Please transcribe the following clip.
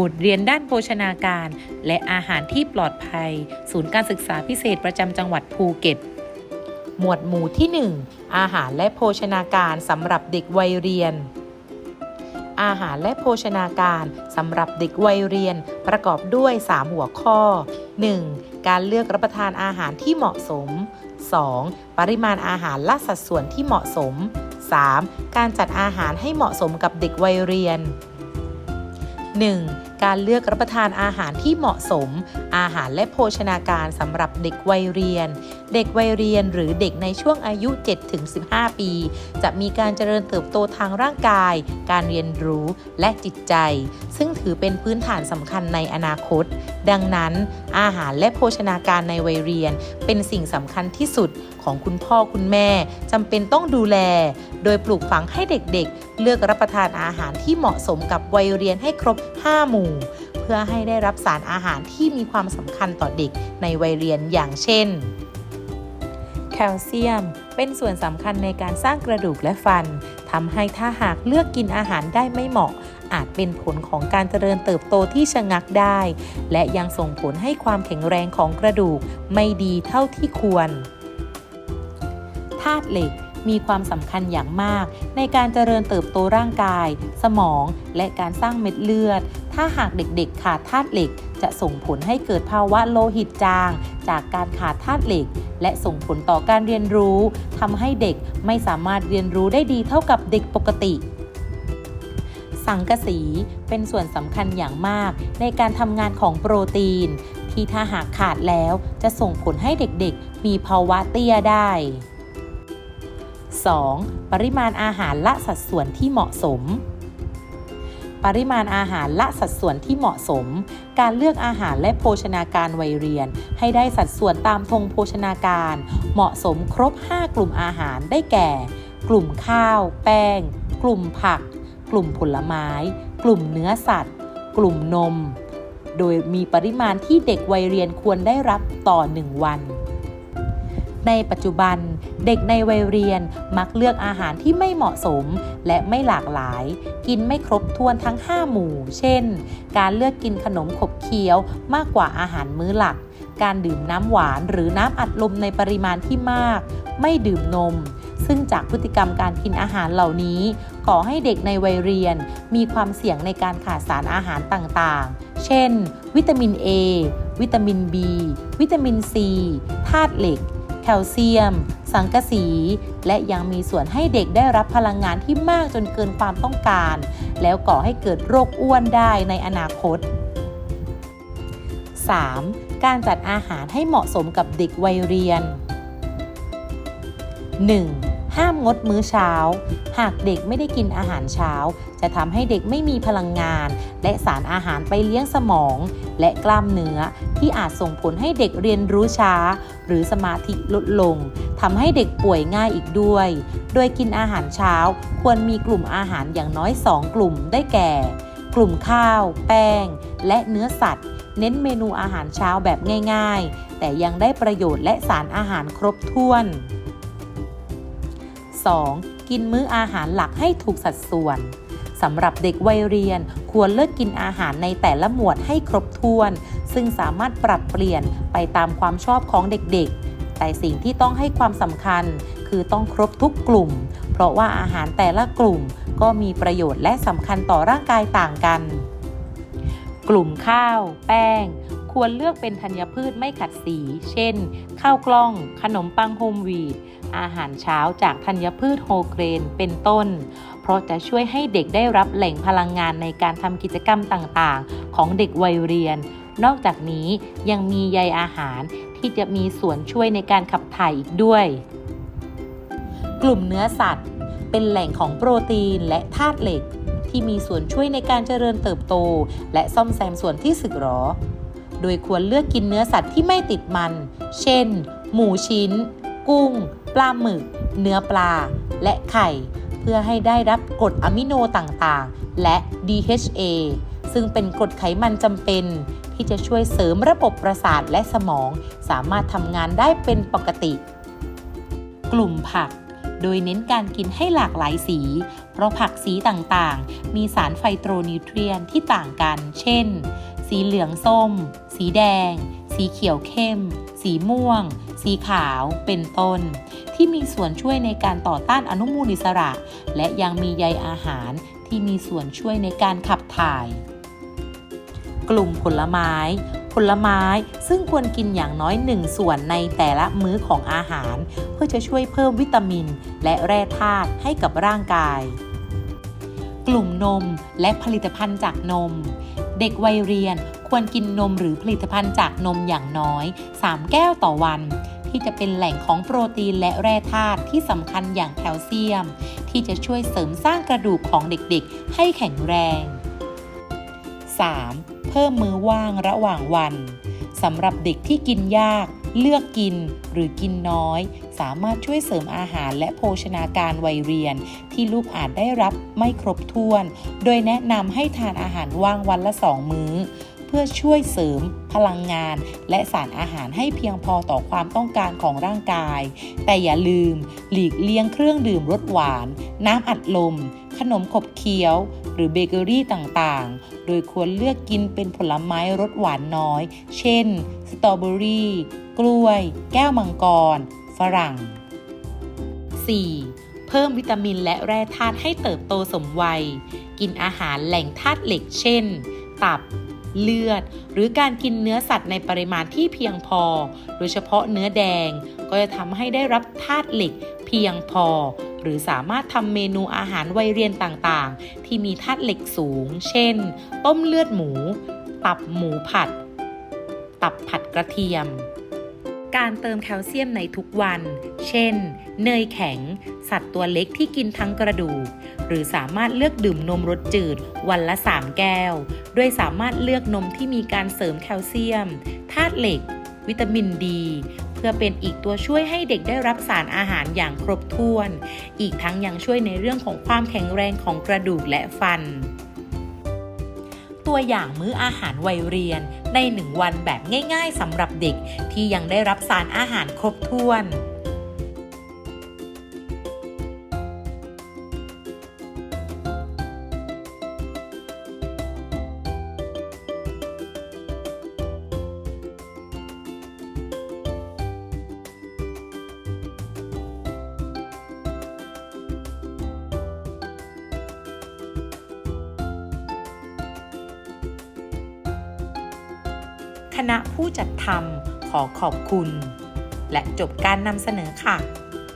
บทเรียนด้านโภชนาการ และอาหารที่ปลอดภัย ศูนย์การศึกษาพิเศษประจำจังหวัดภูเก็ต หมวดหมู่ที่ 1 อาหารและโภชนาการสำหรับเด็กวัยเรียน อาหารและโภชนาการสำหรับเด็กวัยเรียนประกอบด้วย 3 หัวข้อ 1. การเลือกรับประทานอาหารที่เหมาะสม 2. ปริมาณอาหารและสัดส่วนที่เหมาะสม 3. การจัดอาหารให้เหมาะสมกับเด็กวัยเรียน 1. การเลือกรับประทานอาหารที่เหมาะสม อาหารและโภชนาการสำหรับเด็กวัยเรียน เด็กวัยเรียนหรือเด็กในช่วงอายุ 7-15 ปี จะมีการเจริญเติบโตทางร่างกาย การเรียนรู้และจิตใจ ซึ่งถือเป็นพื้นฐานสำคัญในอนาคต ดังนั้น อาหารและโภชนาการในวัยเรียน เป็นสิ่งสำคัญที่สุดของคุณพ่อคุณแม่จำเป็นต้องดูแล โดยปลูกฝังให้เด็กๆเลือกรับประทานอาหารที่เหมาะสมกับวัยเรียนให้ครบ 5 หมู่ เพื่อให้ได้รับสารอาหารที่มีความสำคัญต่อเด็กในวัยเรียนอย่างเช่น แคลเซียม เป็นส่วนสำคัญในการสร้างกระดูกและฟันทำให้ถ้าหากเลือกกินอาหารได้ไม่เหมาะ อาจเป็นผลของการเจริญเติบโตที่ชะงักได้ และยังส่งผลให้ความแข็งแรงของกระดูกไม่ดีเท่าที่ควรธาตุเหล็ก มีความสำคัญอย่างมาก ในการเจริญเติบโตร่างกาย สมอง และการสร้างเม็ดเลือด ถ้าหากเด็กๆ ขาดธาตุเหล็ก จะส่งผลให้เกิดภาวะโลหิตจาง จากการขาดธาตุเหล็ก และส่งผลต่อการเรียนรู้ ทำให้เด็กไม่สามารถเรียนรู้ได้ดีเท่ากับเด็กปกติสังกะสีเป็นส่วนสำคัญอย่างมากในการทำงานของโปรตีน ที่ถ้าหากขาดแล้วจะส่งผลให้เด็กๆ มีภาวะเตี้ยได้ 2. ปริมาณอาหารละสัดส่วนที่เหมาะสม ปริมาณอาหารละสัดส่วนที่เหมาะสม การเลือกอาหารและโภชนาการวัยเรียน ให้ได้สัดส่วนตามธงโภชนาการ เหมาะสมครบ 5 กลุ่มอาหารได้แก่ กลุ่มข้าว แป้ง กลุ่มผัก กลุ่มผลไม้ กลุ่มเนื้อสัตว์ กลุ่มนม โดยมีปริมาณที่เด็กวัยเรียนควรได้รับต่อ 1 วัน ในปัจจุบัน เด็กในวัยเรียนมักเลือกอาหารที่ไม่เหมาะสม และไม่หลากหลาย กินไม่ครบถ้วนทั้ง 5 หมู่ เช่น การเลือกกินขนมขบเคี้ยวมากกว่าอาหารมื้อหลัก การดื่มน้ำหวานหรือน้ำอัดลมในปริมาณที่มาก ไม่ดื่มนมซึ่งจากพฤติกรรมการกินอาหารเหล่านี้ก่อให้เด็กในวัยเรียน มีความเสี่ยงในการขาดสารอาหารต่างๆ เช่น วิตามิน A วิตามิน B วิตามิน C ธาตุเหล็ก แคลเซียม สังกะสี และยังมีส่วนให้เด็กได้รับพลังงานที่มากจนเกินความต้องการ แล้วก่อให้เกิดโรคอ้วนได้ในอนาคต 3. การจัดอาหารให้เหมาะสมกับเด็กวัยเรียน 1. ห้ามงดมื้อเช้า หากเด็กไม่ได้กินอาหารเช้า จะทำให้เด็กไม่มีพลังงาน และสารอาหารไปเลี้ยงสมอง และกล้ามเนื้อ ที่อาจส่งผลให้เด็กเรียนรู้ช้า หรือสมาธิลดลงทำให้เด็กป่วยง่ายอีกด้วย โดยกินอาหารเช้า ควรมีกลุ่มอาหารอย่างน้อย 2 กลุ่มได้แก่ กลุ่มข้าว แป้ง และเนื้อสัตว์เน้นเมนูอาหารเช้าแบบง่าย ๆ แต่ยังได้ประโยชน์และสารอาหารครบถ้วน 2. กินมื้ออาหารหลักให้ถูกสัดส่วนสำหรับเด็กวัยเรียนควรเลือกกินอาหารในแต่ละหมวดให้ครบถ้วน ซึ่งสามารถปรับเปลี่ยนไปตามความชอบของเด็กๆ แต่สิ่งที่ต้องให้ความสำคัญ คือต้องครบทุกกลุ่ม เพราะว่าอาหารแต่ละกลุ่มก็มีประโยชน์และสำคัญต่อร่างกายต่างกัน กลุ่มข้าว แป้ง ควรเลือกเป็นธัญพืชไม่ขัดสี เช่น ข้าวกล้อง ขนมปังโฮมวีดอาหารเช้าจากธัญพืชโฮเกรน เป็นต้น เพราะจะช่วยให้เด็กได้รับแหล่งพลังงานในการทำกิจกรรมต่างๆ ของเด็กวัยเรียน นอกจากนี้ยังมีใยอาหารที่จะมีส่วนช่วยในการขับถ่ายอีกด้วย กลุ่มเนื้อสัตว์ เป็นแหล่งของโปรตีนและธาตุเหล็กที่มีส่วนช่วยในการเจริญเติบโต และซ่อมแซมส่วนที่สึกหรอ โดยควรเลือกกินเนื้อสัตว์ที่ไม่ติดมัน เช่น หมูชิ้น กุ้ง ปลาหมึก เนื้อปลา และไข่ เพื่อให้ได้รับกรดอะมิโนต่างๆ และ DHA ซึ่งเป็นกรดไขมันจำเป็น ที่จะช่วยเสริมระบบประสาทและสมอง สามารถทำงานได้เป็นปกติ กลุ่มผักโดยเน้นการกินให้หลากหลายสี เพราะผักสีต่างๆ มีสารไฟโตรนิวเทรียนที่ต่างกัน เช่น สีเหลืองส้ม สีแดง สีเขียวเข้ม สีม่วง สีขาว เป็นต้น ที่มีส่วนช่วยในการต่อต้านอนุมูลอิสระ และยังมีใยอาหารที่มีส่วนช่วยในการขับถ่าย กลุ่มผลไม้ ผลไม้ซึ่งควรกินอย่างน้อยหนึ่งส่วนในแต่ละมื้อของอาหาร เพื่อจะช่วยเพิ่มวิตามิน และแร่ธาตุให้กับร่างกาย กลุ่มนมและผลิตภัณฑ์จากนม เด็กวัยเรียนควรกินนมหรือผลิตภัณฑ์จากนมอย่างน้อย 3 แก้วต่อวัน ที่จะเป็นแหล่งของโปรตีนและแร่ธาตุที่สำคัญอย่างแคลเซียม ที่จะช่วยเสริมสร้างกระดูกของเด็กๆ ให้แข็งแรง 3. เพิ่มมือว่างระหว่างวันสำหรับเด็กที่กินยาก เลือกกินหรือกินน้อย สามารถช่วยเสริมอาหารและโภชนาการวัยเรียน ที่ลูกอาจได้รับไม่ครบถ้วน โดยแนะนำให้ทานอาหารว่างวันละสองมื้อ เพื่อช่วยเสริมพลังงาน และสารอาหารให้เพียงพอต่อความต้องการของร่างกาย แต่อย่าลืม หลีกเลี่ยงเครื่องดื่มรสหวาน น้ำอัดลม ขนมขบเคี้ยว หรือเบเกอรี่ต่างๆ โดยควรเลือกกินเป็นผลไม้รสหวานน้อย เช่น สตรอเบอรี่ กล้วย แก้วมังกร ฝรั่ง 4. เพิ่มวิตามินและแร่ธาตุให้เติบโตสมวัย กินอาหารแหล่งธาตุเหล็กเช่น ตับ เลือด หรือการกินเนื้อสัตว์ในปริมาณที่เพียงพอ โดยเฉพาะเนื้อแดง ก็จะทำให้ได้รับธาตุเหล็กเพียงพอ หรือสามารถทำเมนูอาหารวัยเรียนต่างๆ ที่มีธาตุเหล็กสูง เช่น ต้มเลือดหมู ตับหมูผัด ตับผัดกระเทียม การเติมแคลเซียมในทุกวัน เช่น เนยแข็ง สัตว์ตัวเล็กที่กินทั้งกระดูก หรือสามารถเลือกดื่มนมรสจืดวันละ 3 แก้วโดยสามารถเลือกนมที่มีการเสริมแคลเซียม ธาตุเหล็ก วิตามินดี เพื่อเป็นอีกตัวช่วยให้เด็กได้รับสารอาหารอย่างครบถ้วน อีกทั้งยังช่วยในเรื่องของความแข็งแรงของกระดูกและฟัน ตัวอย่างมื้ออาหารวัยเรียนในหนึ่งวันแบบง่าย ๆสำหรับเด็กที่ยังได้รับสารอาหารครบถ้วน คณะผู้จัดทำขอขอบคุณ และจบการนำเสนอค่ะ